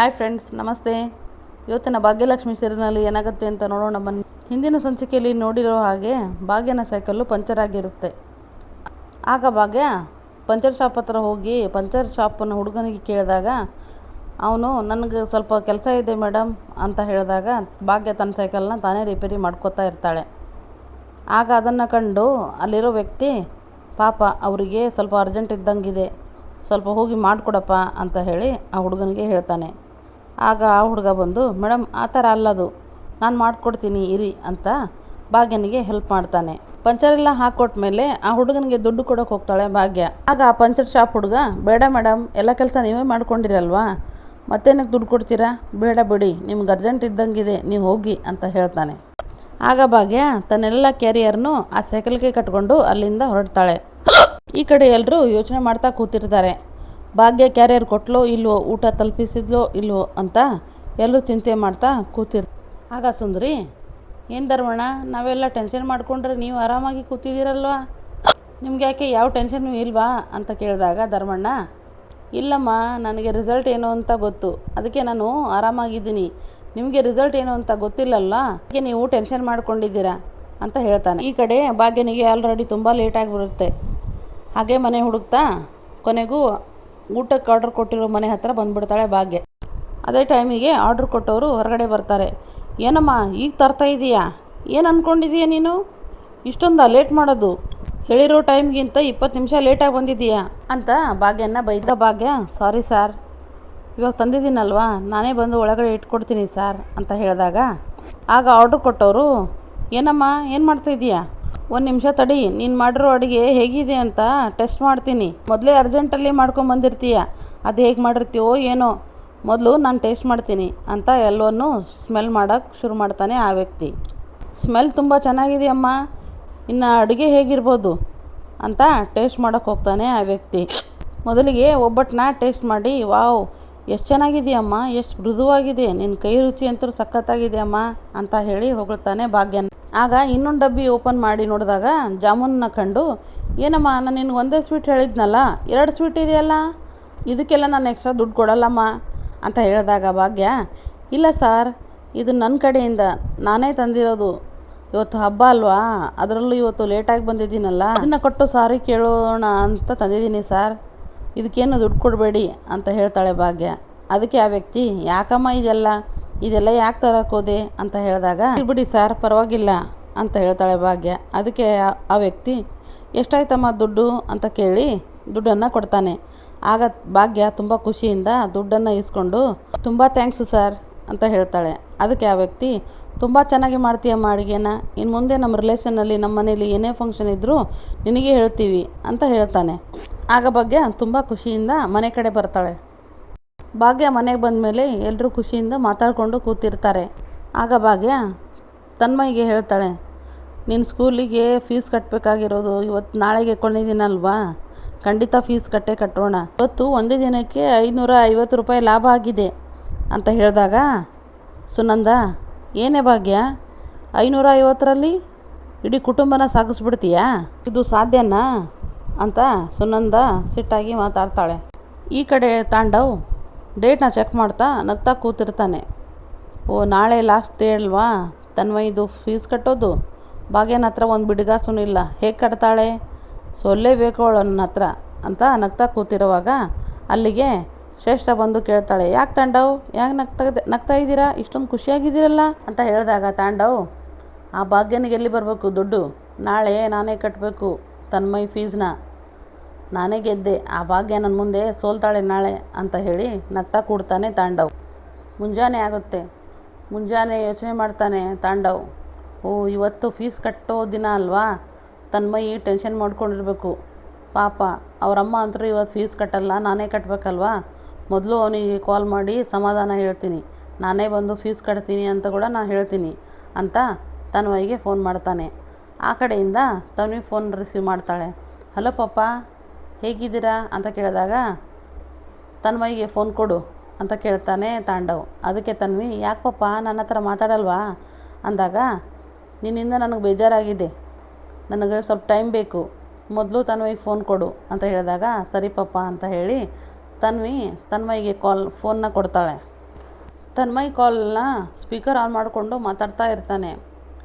Hi friends ನಮಸ್ತೆ. ಇವತ್ತಿನ ಭಾಗ್ಯಲಕ್ಷ್ಮಿ ಸೀರಿಯಲ್ನಲ್ಲಿ ಏನಾಗುತ್ತೆ ಅಂತ ನೋಡೋಣ ಬನ್ನಿ. ಹಿಂದಿನ ಸಂಚಿಕೆಯಲ್ಲಿ ನೋಡಿರೋ ಹಾಗೆ ಭಾಗ್ಯನ ಸೈಕಲ್ಲು ಪಂಚರ್ ಆಗಿರುತ್ತೆ. ಆಗ ಭಾಗ್ಯ ಪಂಚರ್ ಶಾಪ್ ಹತ್ರ ಹೋಗಿ ಪಂಚರ್ ಶಾಪನ್ನು ಹುಡುಗನಿಗೆ ಕೇಳಿದಾಗ, ಅವನು ನನಗೆ ಸ್ವಲ್ಪ ಕೆಲಸ ಇದೆ ಮೇಡಮ್ ಅಂತ ಹೇಳಿದಾಗ ಭಾಗ್ಯ ತನ್ನ ಸೈಕಲ್ನ ತಾನೇ ರಿಪೇರಿ ಮಾಡ್ಕೋತಾ ಇರ್ತಾಳೆ. ಆಗ ಅದನ್ನು ಕಂಡು ಅಲ್ಲಿರೋ ವ್ಯಕ್ತಿ, ಪಾಪ, ಅವರಿಗೆ ಸ್ವಲ್ಪ ಅರ್ಜೆಂಟ್ ಇದ್ದಂಗಿದೆ. ಸ್ವಲ್ಪ ಹೋಗಿ ಮಾಡಿಕೊಡಪ್ಪ ಅಂತ ಹೇಳಿ ಆ ಹುಡುಗನಿಗೆ ಹೇಳ್ತಾನೆ. ಆಗ ಆ ಹುಡುಗ ಬಂದು ಮೇಡಮ್ ಆ ಥರ ಅಲ್ಲದು. ನಾನು ಮಾಡಿಕೊಡ್ತೀನಿ, ಇರಿ ಅಂತ ಭಾಗ್ಯನಿಗೆ ಹೆಲ್ಪ್ ಮಾಡ್ತಾನೆ. ಪಂಚರೆಲ್ಲ ಹಾಕ್ಕೊಟ್ಮೇಲೆ ಆ ಹುಡುಗನಿಗೆ ದುಡ್ಡು ಕೊಡೋಕೆ ಹೋಗ್ತಾಳೆ ಭಾಗ್ಯ. ಆಗ ಆ ಪಂಚರ್ ಶಾಪ್ ಹುಡುಗ, ಬೇಡ ಮೇಡಮ್ ಎಲ್ಲ ಕೆಲಸ ನೀವೇ ಮಾಡ್ಕೊಂಡಿರಲ್ವಾ? ಮತ್ತೇನಕ್ಕೆ ದುಡ್ಡು ಕೊಡ್ತೀರಾ? ಬೇಡ ಬಿಡಿ, ನಿಮ್ಗೆ ಅರ್ಜೆಂಟ್ ಇದ್ದಂಗಿದೆ, ನೀವು ಹೋಗಿ ಅಂತ ಹೇಳ್ತಾನೆ. ಆಗ ಭಾಗ್ಯ ತನ್ನೆಲ್ಲ ಕ್ಯಾರಿಯರ್ನು ಆ ಸೈಕಲ್ಗೆ ಕಟ್ಕೊಂಡು ಅಲ್ಲಿಂದ ಹೊರಡ್ತಾಳೆ. ಈ ಕಡೆ ಎಲ್ಲರೂ ಯೋಚನೆ ಮಾಡ್ತಾ ಕೂತಿರ್ತಾರೆ. ಭಾಗ್ಯ ಕ್ಯಾರಿಯರ್ ಕೊಟ್ಲೋ ಇಲ್ವೋ, ಊಟ ತಲುಪಿಸಿದ್ಲೋ ಇಲ್ವೋ ಅಂತ ಎಲ್ಲರೂ ಚಿಂತೆ ಮಾಡ್ತಾ ಕೂತಿರ್. ಆಗ ಸುಂದ್ರಿ, ಏನು ಧರ್ಮಣ್ಣ, ನಾವೆಲ್ಲ ಟೆನ್ಷನ್ ಮಾಡಿಕೊಂಡ್ರೆ ನೀವು ಆರಾಮಾಗಿ ಕೂತಿದ್ದೀರಲ್ವಾ? ನಿಮ್ಗೆ ಯಾಕೆ ಯಾವ ಟೆನ್ಷನ್ನು ಇಲ್ವಾ ಅಂತ ಕೇಳಿದಾಗ ಧರ್ಮಣ್ಣ, ಇಲ್ಲಮ್ಮ, ನನಗೆ ರಿಸಲ್ಟ್ ಏನು ಅಂತ ಗೊತ್ತು. ಅದಕ್ಕೆ ನಾನು ಆರಾಮಾಗಿದ್ದೀನಿ. ನಿಮಗೆ ರಿಸಲ್ಟ್ ಏನು ಅಂತ ಗೊತ್ತಿಲ್ಲಲ್ಲ ಅದಕ್ಕೆ ನೀವು ಟೆನ್ಷನ್ ಮಾಡ್ಕೊಂಡಿದ್ದೀರಾ ಅಂತ ಹೇಳ್ತಾನೆ. ಈ ಕಡೆ ಭಾಗ್ಯನಿಗೆ ಆಲ್ರೆಡಿ ತುಂಬ ಲೇಟಾಗಿ ಬರುತ್ತೆ. ಹಾಗೆ ಮನೆ ಹುಡುಕ್ತಾ ಕೊನೆಗೂ ಊಟಕ್ಕೆ ಆರ್ಡ್ರ್ ಕೊಟ್ಟಿರೋ ಮನೆ ಹತ್ತಿರ ಬಂದುಬಿಡ್ತಾಳೆ ಭಾಗ್ಯ. ಅದೇ ಟೈಮಿಗೆ ಆರ್ಡ್ರ್ ಕೊಟ್ಟವರು ಹೊರಗಡೆ ಬರ್ತಾರೆ. ಏನಮ್ಮ, ಈಗ ತರ್ತಾ ಇದೀಯಾ? ಏನು ಅಂದ್ಕೊಂಡಿದೀಯ ನೀನು? ಇಷ್ಟೊಂದು ಲೇಟ್ ಮಾಡೋದು. ಹೇಳಿರೋ ಟೈಮ್ಗಿಂತ ಇಪ್ಪತ್ತು ನಿಮಿಷ ಲೇಟಾಗಿ ಬಂದಿದ್ದೀಯಾ? ಅಂತ ಭಾಗ್ಯನ ಬೈದ ಭಾಗ್ಯ ಸಾರಿ ಸಾರ್ ಇವಾಗ ತಂದಿದ್ದೀನಲ್ವಾ? ನಾನೇ ಬಂದು ಒಳಗಡೆ ಇಟ್ಕೊಡ್ತೀನಿ ಸರ್ ಅಂತ ಹೇಳಿದಾಗ, ಆಗ ಆರ್ಡ್ರ್ ಕೊಟ್ಟವರು, ಏನಮ್ಮ, ಏನು ಮಾಡ್ತಾ ಇದೀಯಾ? ಒಂದು ನಿಮಿಷ ತಡಿ, ನೀನು ಮಾಡಿರೋ ಅಡುಗೆ ಹೇಗಿದೆ ಅಂತ ಟೆಸ್ಟ್ ಮಾಡ್ತೀನಿ. ಮೊದಲೇ ಅರ್ಜೆಂಟಲ್ಲಿ ಮಾಡ್ಕೊಂಬಂದಿರ್ತೀಯ ಅದು ಹೇಗೆ ಮಾಡಿರ್ತೀವೋ ಏನೋ. ಮೊದಲು ನಾನು ಟೇಸ್ಟ್ ಮಾಡ್ತೀನಿ ಅಂತ ಎಲ್ಲವನ್ನು ಸ್ಮೆಲ್ ಮಾಡೋಕ್ಕೆ ಶುರು ಮಾಡ್ತಾನೆ ಆ ವ್ಯಕ್ತಿ. ಸ್ಮೆಲ್ ತುಂಬ ಚೆನ್ನಾಗಿದೆಯಮ್ಮ ಇನ್ನು ಅಡುಗೆ ಹೇಗಿರ್ಬೋದು ಅಂತ ಟೇಸ್ಟ್ ಮಾಡೋಕ್ಕೆ ಹೋಗ್ತಾನೆ ಆ ವ್ಯಕ್ತಿ. ಮೊದಲಿಗೆ ಒಬ್ಬಟ್ಟನ್ನ ಟೇಸ್ಟ್ ಮಾಡಿ, ವಾವ್, ಎಷ್ಟು ಚೆನ್ನಾಗಿದೆಯಮ್ಮ ಎಷ್ಟು ಮೃದುವಾಗಿದೆ. ನಿನ್ನ ಕೈ ರುಚಿ ಅಂತೂ ಸಖತ್ತಾಗಿದೆಯಮ್ಮ ಅಂತ ಹೇಳಿ ಹೊಗಳ್ತಾನೆ ಭಾಗ್ಯನ್. ಆಗ ಇನ್ನೊಂದು ಡಬ್ಬಿ ಓಪನ್ ಮಾಡಿ ನೋಡಿದಾಗ ಜಾಮೂನ್ನ ಕಂಡು, ಏನಮ್ಮ, ನಾನು ನಿನಗೆ ಒಂದೇ ಸ್ವೀಟ್ ಹೇಳಿದ್ನಲ್ಲ, ಎರಡು ಸ್ವೀಟ್ ಇದೆಯಲ್ಲ? ಇದಕ್ಕೆಲ್ಲ ನಾನು ಎಕ್ಸ್ಟ್ರಾ ದುಡ್ಡು ಕೊಡಲ್ಲಮ್ಮ? ಅಂತ ಹೇಳಿದಾಗ ಭಾಗ್ಯ, ಇಲ್ಲ ಸಾರ್, ಇದು ನನ್ನ ಕಡೆಯಿಂದ ನಾನೇ ತಂದಿರೋದು. ಇವತ್ತು ಹಬ್ಬ ಅಲ್ವಾ? ಅದರಲ್ಲೂ ಇವತ್ತು ಲೇಟಾಗಿ ಬಂದಿದ್ದೀನಲ್ಲ. ಅದನ್ನು ಕೊಟ್ಟು ಸಾರಿ ಕೇಳೋಣ ಅಂತ ತಂದಿದ್ದೀನಿ ಸರ್. ಇದಕ್ಕೇನು ದುಡ್ಡು ಕೊಡಬೇಡಿ, ಅಂತ ಹೇಳ್ತಾಳೆ ಭಾಗ್ಯ. ಅದಕ್ಕೆ ಆ ವ್ಯಕ್ತಿ, ಯಾಕಮ್ಮ ಇದೆಲ್ಲ? ಇದೆಲ್ಲ ಯಾಕೆ ತರಕ್ಕೆ ಹೋದೆ ಅಂತ ಹೇಳಿದಾಗ ಬಿಡಿ ಸರ್, ಪರವಾಗಿಲ್ಲ, ಅಂತ ಹೇಳ್ತಾಳೆ ಭಾಗ್ಯ. ಅದಕ್ಕೆ ಆ- ಆ ವ್ಯಕ್ತಿ, ಎಷ್ಟಾಯ್ತಮ್ಮ ದುಡ್ಡು? ಅಂತ ಕೇಳಿ, ದುಡ್ಡನ್ನು ಕೊಡ್ತಾನೆ. ಆಗ ಭಾಗ್ಯ ತುಂಬ ಖುಷಿಯಿಂದ ದುಡ್ಡನ್ನು ಇಸ್ಕೊಂಡು ತುಂಬ ಥ್ಯಾಂಕ್ಸು ಸರ್, ಅಂತ ಹೇಳ್ತಾಳೆ. ಅದಕ್ಕೆ ಆ ವ್ಯಕ್ತಿ, ತುಂಬ ಚೆನ್ನಾಗಿ ಮಾಡ್ತೀಯಮ್ಮ ಅಡುಗೆನ. ಇನ್ನು ಮುಂದೆ ನಮ್ಮ ರಿಲೇಷನ್ನಲ್ಲಿ ನಮ್ಮ ಮನೇಲಿ ಏನೇ ಫಂಕ್ಷನ್ ಇದ್ದರೂ ನಿನಗೆ ಹೇಳ್ತೀವಿ, ಅಂತ ಹೇಳ್ತಾನೆ. ಆಗ ಭಾಗ್ಯ ತುಂಬ ಖುಷಿಯಿಂದ ಮನೆ ಕಡೆ ಬರ್ತಾಳೆ. ಭಾಗ್ಯ ಮನೆಗೆ ಬಂದಮೇಲೆ ಎಲ್ಲರೂ ಖುಷಿಯಿಂದ ಮಾತಾಡಿಕೊಂಡು ಕೂತಿರ್ತಾರೆ. ಆಗ ಭಾಗ್ಯ ತನ್ಮಯಿಗೆ ಹೇಳ್ತಾಳೆ ನಿನ್ನ ಸ್ಕೂಲಿಗೆ ಫೀಸ್ ಕಟ್ಟಬೇಕಾಗಿರೋದು ಇವತ್ತು ನಾಳೆಗೆ ಕೊಂಡಿದ್ದೀನಲ್ವಾ ಖಂಡಿತ ಫೀಸ್ ಕಟ್ಟೇ ಕಟ್ಟೋಣ. ಇವತ್ತು ಒಂದೇ ದಿನಕ್ಕೆ ಐನೂರ ಐವತ್ತು ರೂಪಾಯಿ ಲಾಭ ಆಗಿದೆ ಅಂತ ಹೇಳಿದಾಗ, ಸುನಂದ, ಏನೇ ಭಾಗ್ಯ, ಐನೂರ ಐವತ್ತರಲ್ಲಿ ಇಡೀ ಕುಟುಂಬನ ಸಾಗಿಸ್ಬಿಡ್ತೀಯಾ? ಇದು ಸಾಧ್ಯನಾ? ಅಂತ ಸುನಂದ ಸಿಟ್ಟಾಗಿ ಮಾತಾಡ್ತಾಳೆ. ಈ ಕಡೆ ತಾಂಡವ್ ಡೇಟ್ನ ಚೆಕ್ ಮಾಡ್ತಾ ನಗ್ತಾ ಕೂತಿರ್ತಾನೆ. ಓ, ನಾಳೆ ಲಾಸ್ಟ್ ಡೇ ಅಲ್ವಾ? ತನ್ಮಯ್ದು ಫೀಸ್ ಕಟ್ಟೋದು? ಭಾಗ್ಯನ ಹತ್ರ ಒಂದು ಬಿಡಿಗಾಸೂ ಇಲ್ಲ. ಹೇಗೆ ಕಟ್ತಾಳೆ? ಸೊಲ್ಲೇಬೇಕು ಅವಳು ನನ್ನ ಹತ್ರ ಅಂತ ನಗ್ತಾ ಕೂತಿರುವಾಗ ಅಲ್ಲಿಗೆ ಶ್ರೇಷ್ಠ ಬಂದು ಕೇಳ್ತಾಳೆ, ಯಾಕೆ ತಾಂಡವ್? ಯಾಕೆ ನಗ್ತಾ ನಗ್ತಾ ಇದ್ದೀರಾ? ಇಷ್ಟೊಂದು ಖುಷಿಯಾಗಿದ್ದೀರಲ್ಲ? ಅಂತ ಹೇಳಿದಾಗ, ತಾಂಡವ್, ಆ ಭಾಗ್ಯನಿಗೆ ಎಲ್ಲಿ ಬರಬೇಕು ದುಡ್ಡು? ನಾಳೆ ನಾನೇ ಕಟ್ಟಬೇಕು ತನ್ಮೈ ಫೀಸ್ನ ನಾನೇ ಗೆದ್ದೆ ಆ ಭಾಗ್ಯ ನನ್ನ ಮುಂದೆ ಸೋಲ್ತಾಳೆ ನಾಳೆ ಅಂತ ಹೇಳಿ ನಗ್ತಾ ಕೂಡ್ತಾನೆ ತಾಂಡವ್. ಮುಂಜಾನೆ ಆಗುತ್ತೆ. ಮುಂಜಾನೆ ಯೋಚನೆ ಮಾಡ್ತಾನೆ ತಾಂಡವ್. ಓ, ಇವತ್ತು ಫೀಸ್ ಕಟ್ಟೋ ದಿನ ಅಲ್ವಾ? ತನ್ಮಯಿ ಟೆನ್ಷನ್ ಮಾಡ್ಕೊಂಡಿರ್ಬೇಕು. ಪಾಪ, ಅವರಮ್ಮ ಅಂತೂ ಇವತ್ತು ಫೀಸ್ ಕಟ್ಟಲ್ಲ, ನಾನೇ ಕಟ್ಟಬೇಕಲ್ವಾ ಮೊದಲು ಅವನಿಗೆ ಕಾಲ್ ಮಾಡಿ ಸಮಾಧಾನ ಹೇಳ್ತೀನಿ. ನಾನೇ ಬಂದು ಫೀಸ್ ಕಟ್ತೀನಿ ಅಂತ ಕೂಡ ನಾನು ಹೇಳ್ತೀನಿ ಅಂತ ತನ್ಮಯ್ಗೆ ಫೋನ್ ಮಾಡ್ತಾನೆ. ಆ ಕಡೆಯಿಂದ ತನ್ವಿ ಫೋನ್ ರಿಸೀವ್ ಮಾಡ್ತಾಳೆ. ಹಲೋ ಪಪ್ಪ ಹೇಗಿದ್ದೀರಾ ಅಂತ ಕೇಳಿದಾಗ ತನ್ಮಯಿಗೆ ಫೋನ್ ಕೊಡು ಅಂತ ಕೇಳ್ತಾನೆ ತಾಂಡವ್. ಅದಕ್ಕೆ ತನ್ವಿ ಯಾಕೆ ಪಪ್ಪ ನನ್ನ ಹತ್ರ ಮಾತಾಡಲ್ವಾ? ಅಂದಾಗ, ನಿನ್ನಿಂದ ನನಗೆ ಬೇಜಾರಾಗಿದೆ. ನನಗೆ ಸ್ವಲ್ಪ ಟೈಮ್ ಬೇಕು. ಮೊದಲು ತನ್ವಿಗೆ ಫೋನ್ ಕೊಡು ಅಂತ ಹೇಳಿದಾಗ ಸರಿ ಪಪ್ಪ ಅಂತ ಹೇಳಿ ತನ್ವಿ ತನ್ಮಯಿಗೆ ಕಾಲ್ ಫೋನ್ನ ಕೊಡ್ತಾಳೆ. ತನ್ಮಯ್ ಕಾಲ್ನ ಸ್ಪೀಕರ್ ಆನ್ ಮಾಡಿಕೊಂಡು ಮಾತಾಡ್ತಾ ಇರ್ತಾನೆ.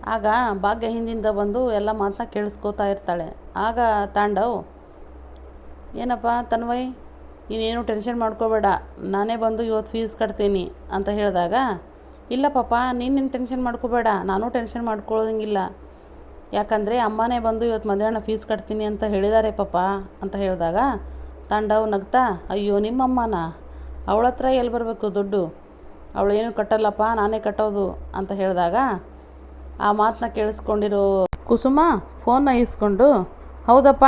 ಆಗ ಭಾಗ್ಯ ಹಿಂದಿಂದ ಬಂದು ಎಲ್ಲ ಮಾತನ್ನ ಕೇಳಿಸ್ಕೋತಾ ಇರ್ತಾಳೆ. ಆಗ ತಾಂಡವ್ ಏನಪ್ಪ ತನ್ವಯ್, ನೀನೇನು ಟೆನ್ಷನ್ ಮಾಡ್ಕೋಬೇಡ, ನಾನೇ ಬಂದು ಇವತ್ತು ಫೀಸ್ ಕಟ್ತೀನಿ ಅಂತ ಹೇಳಿದಾಗ, ಇಲ್ಲ ಪಾಪ ನೀನೇನು ಟೆನ್ಷನ್ ಮಾಡ್ಕೋಬೇಡ, ನಾನು ಟೆನ್ಷನ್ ಮಾಡ್ಕೊಳ್ಳೋದಂಗಿಲ್ಲ ಯಾಕಂದರೆ ಅಮ್ಮನೇ ಬಂದು ಇವತ್ತು ಮಧ್ಯಾಹ್ನ ಫೀಸ್ ಕಟ್ತೀನಿ ಅಂತ ಹೇಳಿದ್ದಾರೆ ಪಾಪ ಅಂತ ಹೇಳಿದಾಗ, ತಾಂಡವ್ ನಗ್ತಾ, ಅಯ್ಯೋ ನಿಮ್ಮಮ್ಮನ, ಅವಳ ಹತ್ರ ಎಲ್ಲಿ ಬರಬೇಕು ದುಡ್ಡು? ಅವಳು ಏನು ಕಟ್ಟಲ್ಲಪ್ಪ, ನಾನೇ ಕಟ್ಟೋದು ಅಂತ ಹೇಳಿದಾಗ, ಆ ಮಾತನ್ನ ಕೇಳಿಸ್ಕೊಂಡಿರೋ ಕುಸುಮ ಫೋನ್ನ ಇಸ್ಕೊಂಡು ಹೌದಪ್ಪ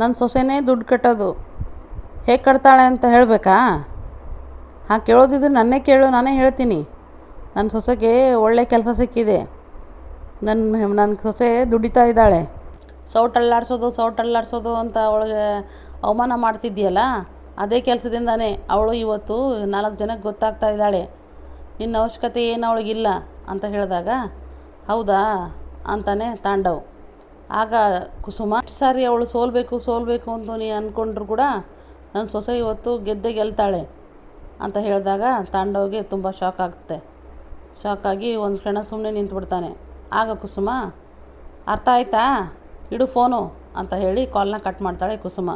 ನನ್ನ ಸೊಸೆನೇ ದುಡ್ಡು ಕಟ್ಟೋದು ಹೇಗೆ ಕಟ್ತಾಳೆ ಅಂತ ಹೇಳಬೇಕಾ? ಹಾಂ, ಕೇಳೋದಿದ್ರೆ ನನ್ನೇ ಕೇಳು, ನಾನೇ ಹೇಳ್ತೀನಿ. ನನ್ನ ಸೊಸೆಗೆ ಒಳ್ಳೆ ಕೆಲಸ ಸಿಕ್ಕಿದೆ. ನನ್ನ ನನ್ನ ಸೊಸೆ ದುಡಿತಾ ಇದ್ದಾಳೆ. ಸೌಟಲ್ಲಾಡ್ಸೋದು ಸೌಟಲ್ಲಾಡ್ಸೋದು ಅಂತ ಅವಳಿಗೆ ಅವಮಾನ ಮಾಡ್ತಿದ್ದೀಯಲ್ಲ? ಅದೇ ಕೆಲಸದಿಂದಾನೇ ಅವಳು ಇವತ್ತು ನಾಲ್ಕು ಜನಕ್ಕೆ ಗೊತ್ತಾಗ್ತಾ ಇದ್ದಾಳೆ. ನಿನ್ನ ಅವಶ್ಯಕತೆ ಏನು ಅವಳಿಗಿಲ್ಲ ಅಂತ ಹೇಳಿದಾಗ, ಹೌದಾ? ಅಂತಾನೆ ತಾಂಡವ್. ಆಗ ಸುಮಾರು "ಎಷ್ಟ್ ಸಾರಿ ಅವಳು ಸೋಲ್ಬೇಕು ಸೋಲ್ಬೇಕು ಅಂತ ನೀ ಅಂದ್ಕೊಂಡ್ರು ಕೂಡ ನನ್ನ ಸೊಸೆ ಇವತ್ತು ಗೆದ್ದೆ ಗೆಲ್ತಾಳೆ ಅಂತ ಹೇಳಿದಾಗ ತಾಂಡವ್ಗೆ ತುಂಬ ಶಾಕ್ ಆಗುತ್ತೆ. ಶಾಕ್ ಆಗಿ ಒಂದು ಕ್ಷಣ ಸುಮ್ಮನೆ ನಿಂತ್ಬಿಡ್ತಾನೆ. ಆಗ ಕುಸುಮ, ಅರ್ಥ ಆಯ್ತಾ? ಇಡು ಫೋನು ಅಂತ ಹೇಳಿ ಕಾಲ್ನ ಕಟ್ ಮಾಡ್ತಾಳೆ ಕುಸುಮ.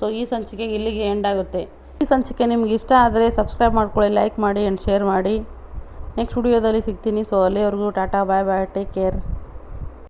ಸೊ ಈ ಸಂಚಿಕೆ ಇಲ್ಲಿಗೆ ಎಂಡ್ ಆಗುತ್ತೆ. ಈ ಸಂಚಿಕೆ ನಿಮ್ಗೆ ಇಷ್ಟ ಆದರೆ ಸಬ್ಸ್ಕ್ರೈಬ್ ಮಾಡ್ಕೊಳ್ಳಿ ಲೈಕ್ ಮಾಡಿ ಆ್ಯಂಡ್ ಶೇರ್ ಮಾಡಿ. ನೆಕ್ಸ್ಟ್ ವಿಡಿಯೋದಲ್ಲಿ ಸಿಗ್ತೀನಿ. ಸೊ ಅಲ್ಲಿವರೆಗೂ tata bye bye take care